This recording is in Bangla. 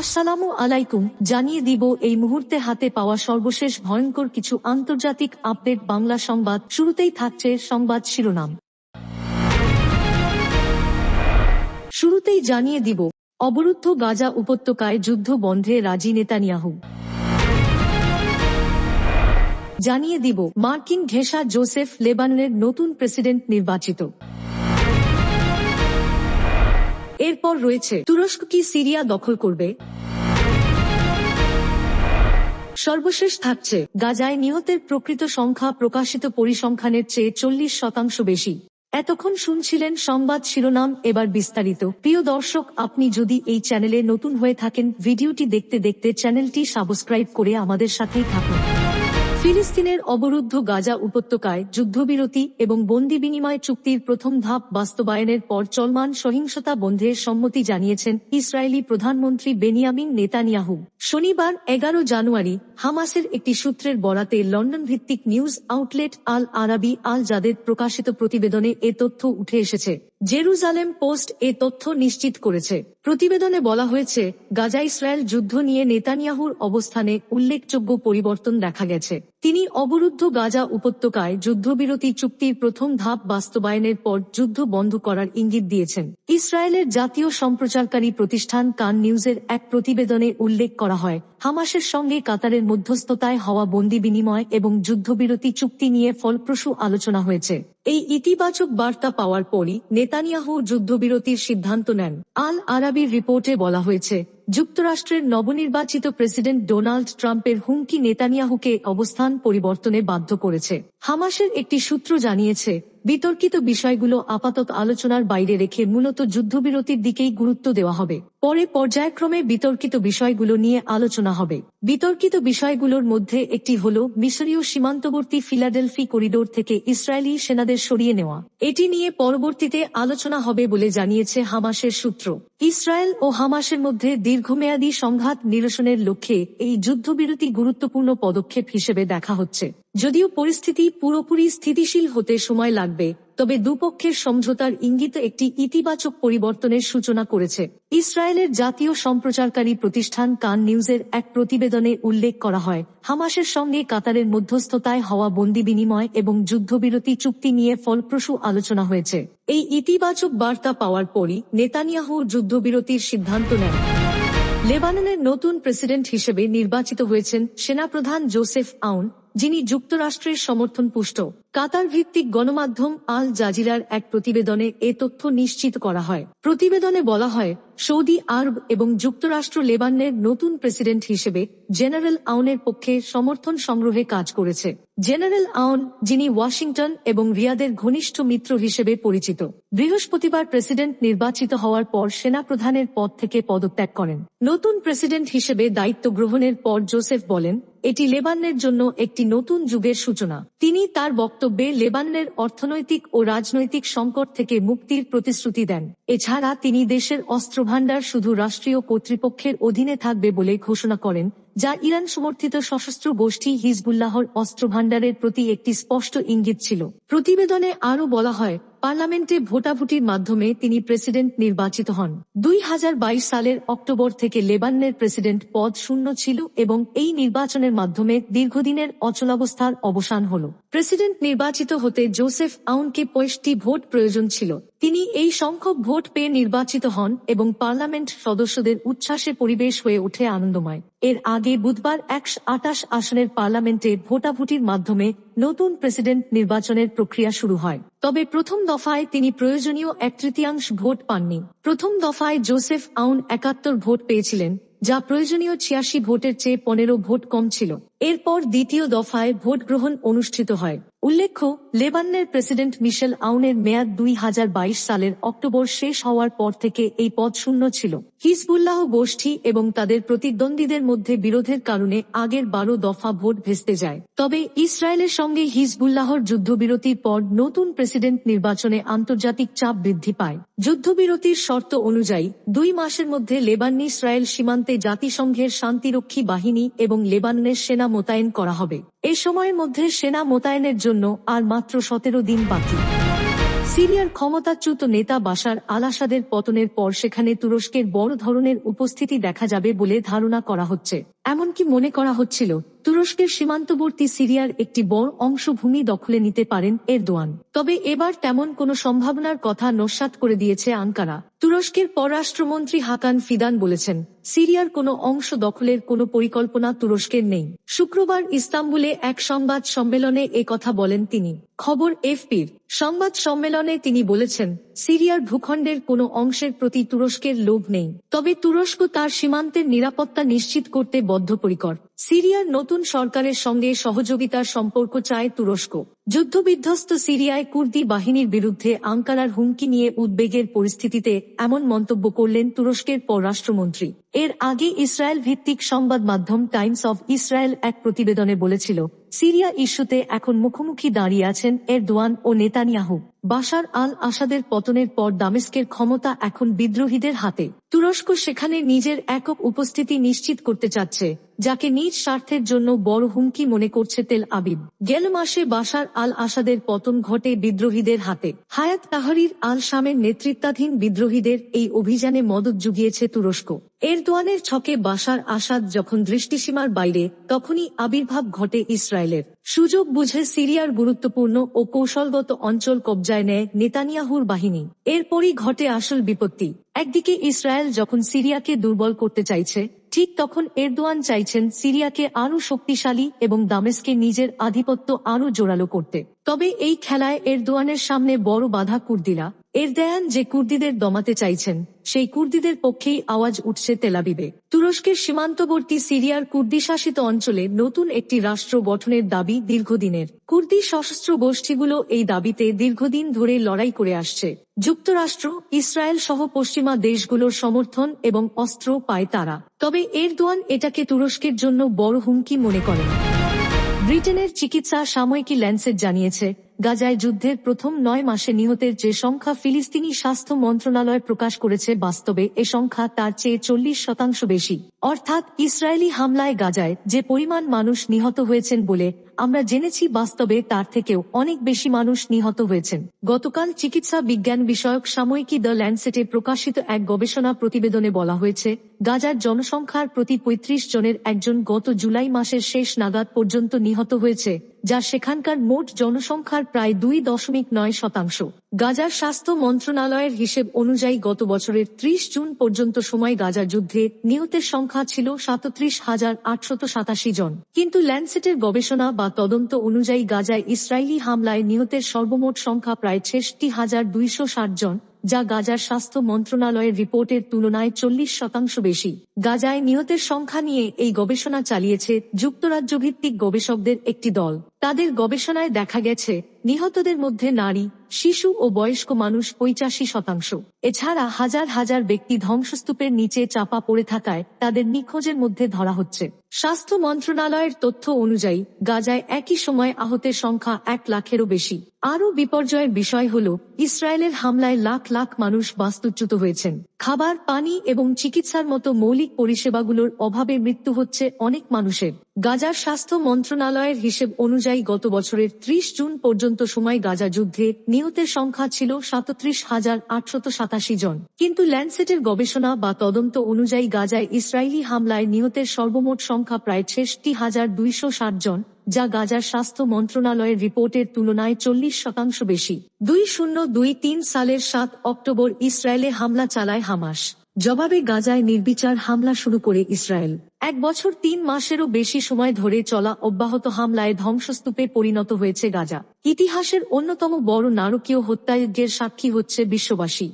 আসসালামু আলাইকুম, জানিয়ে দিব এই মুহূর্তে হাতে পাওয়া সর্বশেষ ভয়ঙ্কর কিছু আন্তর্জাতিক আপডেট বাংলা সংবাদ। শুরুতেই থাকছে সংবাদ শিরোনাম। শুরুতেই জানিয়ে দিব, অবরুদ্ধ গাজা উপত্যকায় যুদ্ধ বন্ধে রাজি নেতানিয়াহু। জানিয়ে দিব, মার্কিন ঘেঁষা জোসেফ লেবাননের নতুন প্রেসিডেন্ট নির্বাচিত। এরপর রয়েছে, তুরস্ক কি সিরিয়া দখল করবে? সর্বশেষ থাকছে, গাজায় নিহতের প্রকৃত সংখ্যা প্রকাশিত পরিসংখ্যানের চেয়ে চল্লিশ শতাংশ বেশি। এতক্ষণ শুনছিলেন সংবাদ শিরোনাম, এবার বিস্তারিত। প্রিয় দর্শক, আপনি যদি এই চ্যানেলে নতুন হয়ে থাকেন, ভিডিওটি দেখতে দেখতে চ্যানেলটি সাবস্ক্রাইব করে আমাদের সাথেই থাকুন। ফিলিস্তিনের অবরুদ্ধ গাজা উপত্যকায় যুদ্ধবিরতি এবং বন্দি বিনিময় চুক্তির প্রথম ধাপ বাস্তবায়নের পর চলমান সহিংসতা বন্ধের সম্মতি জানিয়েছেন ইসরায়েলি প্রধানমন্ত্রী বেনিয়ামিন নেতানিয়াহু। শনিবার এগারো জানুয়ারি হামাসের একটি সূত্রের বরাতে লন্ডন ভিত্তিক news outlet Al Araby Al জাদের প্রকাশিত প্রতিবেদনে এ তথ্য উঠে এসেছে। জেরুজালেম পোস্ট এ তথ্য নিশ্চিত করেছে। প্রতিবেদনে বলা হয়েছে, গাজা ইসরায়েল যুদ্ধ নিয়ে নেতানিয়াহুর অবস্থানে উল্লেখযোগ্য পরিবর্তন দেখা গেছে। তিনি অবরুদ্ধ গাজা উপত্যকায় যুদ্ধবিরতি চুক্তির প্রথম ধাপ বাস্তবায়নের পর যুদ্ধ বন্ধ করার ইঙ্গিত দিয়েছেন। ইসরায়েলের জাতীয় সম্প্রচারকারী প্রতিষ্ঠান কান নিউজের এক প্রতিবেদনে উল্লেখ করা হয় হামাসের সঙ্গে কাতারের মধ্যস্থতায় হওয়া বন্দি বিনিময় এবং যুদ্ধবিরতি চুক্তি নিয়ে ফলপ্রসূ আলোচনা হয়েছে। এই ইতিবাচক বার্তা পাওয়ার পরই নেতানিয়াহু যুদ্ধবিরতির সিদ্ধান্ত নেন। আল আরাবির রিপোর্টে বলা হয়েছে, যুক্তরাষ্ট্রের নবনির্বাচিত প্রেসিডেন্ট ডোনাল্ড ট্রাম্পের হুমকি নেতানিয়াহুকে অবস্থান পরিবর্তনে বাধ্য করেছে। হামাসের একটি সূত্র জানিয়েছে, বিতর্কিত বিষয়গুলো আপাতত আলোচনার বাইরে রেখে মূলত যুদ্ধবিরতির দিকেই গুরুত্ব দেওয়া হবে। পরে পর্যায়ক্রমে বিতর্কিত বিষয়গুলো নিয়ে আলোচনা হবে। বিতর্কিত বিষয়গুলোর মধ্যে একটি হল মিশরীয় সীমান্তবর্তী ফিলাডেলফি করিডোর থেকে ইসরায়েলি সেনাদের সরিয়ে নেওয়া। এটি নিয়ে পরবর্তীতে আলোচনা হবে বলে জানিয়েছে হামাসের সূত্র। ইসরায়েল ও হামাসের মধ্যে দীর্ঘমেয়াদী সংঘাত নিরসনের লক্ষ্যে এই যুদ্ধবিরতি গুরুত্বপূর্ণ পদক্ষেপ হিসেবে দেখা হচ্ছে। যদিও পরিস্থিতি পুরোপুরি স্থিতিশীল হতে সময় লাগবে তবে দুপক্ষের সমঝোতার ইঙ্গিত একটি ইতিবাচক পরিবর্তনের সূচনা করেছে। ইসরায়েলের জাতীয় সম্প্রচারকারী প্রতিষ্ঠান কান নিউজের এক প্রতিবেদনে উল্লেখ করা হয়, হামাসের সঙ্গে কাতারের মধ্যস্থতায় হওয়া বন্দি বিনিময় এবং যুদ্ধবিরতি চুক্তি নিয়ে ফলপ্রসূ আলোচনা হয়েছে। এই ইতিবাচক বার্তা পাওয়ার পরই নেতানিয়াহু যুদ্ধবিরতির সিদ্ধান্ত নেন। লেবাননের নতুন প্রেসিডেন্ট হিসেবে নির্বাচিত হয়েছেন সেনাপ্রধান জোসেফ আউন, যিনি যুক্তরাষ্ট্রের সমর্থন পুষ্ট কাতার ভিত্তিক গণমাধ্যম আল জাজিরার এক প্রতিবেদনে এ তথ্য নিশ্চিত করা হয়। প্রতিবেদনে বলা হয় সৌদি আরব এবং যুক্তরাষ্ট্র লেবাননের নতুন প্রেসিডেন্ট হিসেবে জেনারেল আউনের পক্ষে সমর্থন সংগ্রহে কাজ করেছে। জেনারেল আউন, যিনি ওয়াশিংটন এবং রিয়াদের ঘনিষ্ঠ মিত্র হিসেবে পরিচিত, বৃহস্পতিবার প্রেসিডেন্ট নির্বাচিত হওয়ার পর সেনাপ্রধানের পদ থেকে পদত্যাগ করেন। নতুন প্রেসিডেন্ট হিসেবে দায়িত্ব গ্রহণের পর জোসেফ বলেন, এটি লেবাননের জন্য একটি নতুন যুগের সূচনা। তিনি তার বক্তব্যে লেবাননের অর্থনৈতিক ও রাজনৈতিক সংকট থেকে মুক্তির প্রতিশ্রুতি দেন। এছাড়া তিনি দেশের অস্ত্রভাণ্ডার শুধু রাষ্ট্রীয় কর্তৃপক্ষের অধীনে থাকবে বলে ঘোষণা করেন, যা ইরান সমর্থিত সশস্ত্র গোষ্ঠী হিজবুল্লাহর অস্ত্র অস্ত্রভাণ্ডারের প্রতি একটি স্পষ্ট ইঙ্গিত ছিল। প্রতিবেদনে আরও বলা হয় পার্লামেন্টে ভোটাভুটির মাধ্যমে তিনি প্রেসিডেন্ট নির্বাচিত হন। দুই হাজার বাইশ সালের অক্টোবর থেকে লেবাননের প্রেসিডেন্ট পদ শূন্য ছিল এবং এই নির্বাচনের মাধ্যমে দীর্ঘদিনের অচলাবস্থার অবসান হল। প্রেসিডেন্ট নির্বাচিত হতে জোসেফ আউনকে পঁয়ষট্টি ভোট প্রয়োজন ছিল। তিনি এই সংখ্যক ভোট পেয়ে নির্বাচিত হন এবং পার্লামেন্ট সদস্যদের উচ্ছ্বাসে পরিবেশ হয়ে ওঠে আনন্দময়। এর আগে বুধবার একশো আটাশ আসনের পার্লামেন্টে ভোটাভুটির মাধ্যমে নতুন প্রেসিডেন্ট নির্বাচনের প্রক্রিয়া শুরু হয়। তবে প্রথম দফায় তিনি প্রয়োজনীয় এক তৃতীয়াংশ ভোট পাননি। প্রথম দফায় জোসেফ আউন একাত্তর ভোট পেয়েছিলেন, যা প্রয়োজনীয় ছিয়াশি ভোটের চেয়ে পনেরো ভোট কম ছিল। এরপর দ্বিতীয় দফায় ভোট গ্রহণ অনুষ্ঠিত হয়। উল্লেখ্য, লেবাননের প্রেসিডেন্ট মিশেল আউনের মেয়াদ দুই হাজার বাইশ সালের অক্টোবর শেষ হওয়ার পর থেকে এই পদ শূন্য ছিল। হিজবুল্লাহ গোষ্ঠী এবং তাদের প্রতিদ্বন্দ্বীদের মধ্যে বিরোধের কারণে আগের বারো দফা ভোট ভেস্তে যায়। তবে ইসরায়েলের সঙ্গে হিজবুল্লাহর যুদ্ধবিরতির পর নতুন প্রেসিডেন্ট নির্বাচনে আন্তর্জাতিক চাপ বৃদ্ধি পায়। যুদ্ধবিরতির শর্ত অনুযায়ী দুই মাসের মধ্যে লেবাননি ইসরায়েল সীমান্তে জাতিসংঘের শান্তিরক্ষী বাহিনী এবং লেবাননের সেনা মোতায়েন করা হবে। এ সময়ের মধ্যে সেনা মোতায়েনের জন্য আর মাত্র সতেরো দিন বাকি। সিরিয়ার ক্ষমতাচ্যুত নেতা বাসার আল আসাদের পতনের পর সেখানে তুরস্কের বড় ধরনের উপস্থিতি দেখা যাবে বলে ধারণা করা হচ্ছে। এমনকি মনে করা হচ্ছিল তুরস্কের সীমান্তবর্তী সিরিয়ার একটি বড় অংশ ভূমি দখলে নিতে পারেন এরদোয়ান। তবে এবার তেমন কোনো সম্ভাবনার কথা নস্যাৎ করে দিয়েছে আঙ্কারা। তুরস্কের পররাষ্ট্রমন্ত্রী হাকান ফিদান বলেছেন, সিরিয়ার কোনো অংশ দখলের কোনো পরিকল্পনা তুরস্কের নেই। শুক্রবার ইস্তাম্বুলে এক সংবাদ সম্মেলনে কথা বলেন তিনি। খবর এফপির। সংবাদ সম্মেলনে তিনি বলেছেন সিরিয়ার ভূখণ্ডের কোনো অংশের প্রতি তুরস্কের লোভ নেই। তবে তুরস্ক তার সীমান্তের নিরাপত্তা নিশ্চিত করতে বদ্ধপরিকর। সিরিয়ার নতুন সরকারের সঙ্গে সহযোগিতার সম্পর্ক চায় তুরস্ক। যুদ্ধবিধ্বস্ত সিরিয়ায় কুর্দি বাহিনীর বিরুদ্ধে আঙ্কারার হুমকি নিয়ে উদ্বেগের পরিস্থিতিতে এমন মন্তব্য করলেন তুরস্কের পররাষ্ট্রমন্ত্রী। এর আগে ইসরায়েল ভিত্তিক সংবাদ মাধ্যম টাইমস অব ইসরায়েল এক প্রতিবেদনে বলেছিল সিরিয়া ইস্যুতে এখন মুখোমুখি দাঁড়িয়ে আছেন এরদোয়ান ও নেতানিয়াহু। বাশার আল আসাদের পতনের পর দামেস্কের ক্ষমতা এখন বিদ্রোহীদের হাতে। তুরস্ক সেখানে নিজের একক উপস্থিতি নিশ্চিত করতে চাচ্ছে, যাকে নিজ স্বার্থের জন্য বড় হুমকি মনে করছে তেল আবিব। গেল মাসে বাশার আল আসাদের পতন ঘটে বিদ্রোহীদের হাতে। হায়াত তাহারির আল শামের নেতৃত্বাধীন বিদ্রোহীদের এই অভিযানে মদত জুগিয়েছে তুরস্ক। এরদোয়ানের ছকে বাশার আসাদ যখন দৃষ্টিসীমার বাইরে, তখনই আবির্ভাব ঘটে ইসরায়েলের। সুযোগ বুঝে সিরিয়ার গুরুত্বপূর্ণ ও কৌশলগত অঞ্চল কবজায় নেয় নেতানিয়াহুর বাহিনী। এরপরই ঘটে আসল বিপত্তি। একদিকে ইসরায়েল যখন সিরিয়াকে দুর্বল করতে চাইছে, ঠিক তখন এরদোয়ান চাইছেন সিরিয়াকে আরও শক্তিশালী এবং দামেস্কে নিজের আধিপত্য আরও জোরালো করতে। তবে এই খেলায় এরদোয়ানের সামনে বড় বাধা কুর্দিরা এরদেয়ান যে কুর্দিদের দমাতে চাইছেন, সেই কুর্দিদের পক্ষেই আওয়াজ উঠছে তেলাবিবে তুরস্কের সীমান্তবর্তী সিরিয়ার কুর্দি শাসিত অঞ্চলে নতুন একটি রাষ্ট্র গঠনের দাবি দীর্ঘদিনের। কুর্দি সশস্ত্র গোষ্ঠীগুলো এই দাবিতে দীর্ঘদিন ধরে লড়াই করে আসছে। যুক্তরাষ্ট্র, ইসরায়েল সহ পশ্চিমা দেশগুলোর সমর্থন এবং অস্ত্র পায় তারা। তবে এরদোয়ান এটাকে তুরস্কের জন্য বড় হুমকি মনে করেন। ব্রিটেনের চিকিৎসা সাময়িকী ল্যান্সেট জানিয়েছে গাজায় যুদ্ধের প্রথম নয় মাসে নিহতের যে সংখ্যা ফিলিস্তিনি স্বাস্থ্য মন্ত্রণালয় প্রকাশ করেছে বাস্তবে, এ সংখ্যা তার চেয়ে চল্লিশ শতাংশ বেশি। অর্থাৎ ইসরায়েলি হামলায় গাজায় যে পরিমাণ মানুষ নিহত হয়েছেন বলে আমরা জেনেছি, বাস্তবে তার থেকেও অনেক বেশি মানুষ নিহত হয়েছেন। গতকাল চিকিৎসা বিজ্ঞান বিষয়ক সাময়িকী দ্য ল্যান্ডসেটে প্রকাশিত এক গবেষণা প্রতিবেদনে বলা হয়েছে, গাজার জনসংখ্যার প্রতি পঁয়ত্রিশ জনের একজন গত জুলাই মাসের শেষ নাগাদ পর্যন্ত নিহত হয়েছে। যা সেখানকার মোট জনসংখ্যার প্রায় দুই দশমিক নয় শতাংশ। গাজার স্বাস্থ্য মন্ত্রণালয়ের হিসেব অনুযায়ী গত বছরের ত্রিশ জুন পর্যন্ত সময় গাজা যুদ্ধে নিহতের সংখ্যা ছিল সাতত্রিশ হাজার আটশত সাতাশি জন। কিন্তু ল্যান্ডসেটের গবেষণা বা তদন্ত অনুযায়ী গাজায় ইসরায়েলি হামলায় নিহতের সর্বমোট সংখ্যা প্রায় ছেষট্টি হাজার দুইশো ষাট জন, যা গাজার স্বাস্থ্য মন্ত্রণালয়ের রিপোর্টের তুলনায় চল্লিশ শতাংশ বেশি। গাজায় নিহতের সংখ্যা নিয়ে এই গবেষণা চালিয়েছে যুক্তরাজ্য ভিত্তিক গবেষকদের একটি দল। তাদের গবেষণায় দেখা গেছে, নিহতদের মধ্যে নারী, শিশু ও বয়স্ক মানুষ পঁচাশি শতাংশ। এছাড়া হাজার হাজার ব্যক্তি ধ্বংসস্তূপের নিচে চাপা পড়ে থাকায় তাদের নিখোঁজের মধ্যে ধরা হচ্ছে। স্বাস্থ্য মন্ত্রণালয়ের তথ্য অনুযায়ী, গাজায় একই সময় আহতের সংখ্যা এক লাখেরও বেশি। আরও বিপর্যয়ের বিষয় হল, ইসরায়েলের হামলায় লাখ লাখ মানুষ বাস্তুচ্যুত হয়েছেন। খাবার, পানি এবং চিকিৎসার মতো মৌলিক পরিষেবাগুলোর অভাবে মৃত্যু হচ্ছে অনেক মানুষের। গাজার স্বাস্থ্য মন্ত্রণালয়ের হিসেব অনুযায়ী গত বছরের ত্রিশ জুন পর্যন্ত সময় গাজা যুদ্ধে নিহতের সংখ্যা ছিল সাতত্রিশ হাজার আটশত সাতাশি জন। কিন্তু ল্যান্ডসেটের গবেষণা বা তদন্ত অনুযায়ী গাজায় ইসরায়েলি হামলায় নিহতের সর্বমোট সংখ্যা প্রায় ছেষট্টি হাজার দুইশো ষাট জন। যা গাজার স্বাস্থ্য মন্ত্রণালয়ের রিপোর্টের তুলনায় চল্লিশ শতাংশ বেশি। দুই শূন্য দুই তিন সালের সাত অক্টোবর ইসরায়েলে হামলা চালায় হামাস। জবাবে গাজায় নির্বিচার হামলা শুরু করে ইসরায়েল। এক বছর তিন মাসেরও বেশি সময় ধরে চলা অব্যাহত হামলায় ধ্বংসস্তূপে পরিণত হয়েছে গাজা। ইতিহাসের অন্যতম বড় নারকীয় হত্যাযজ্ঞের সাক্ষী হচ্ছে বিশ্ববাসী।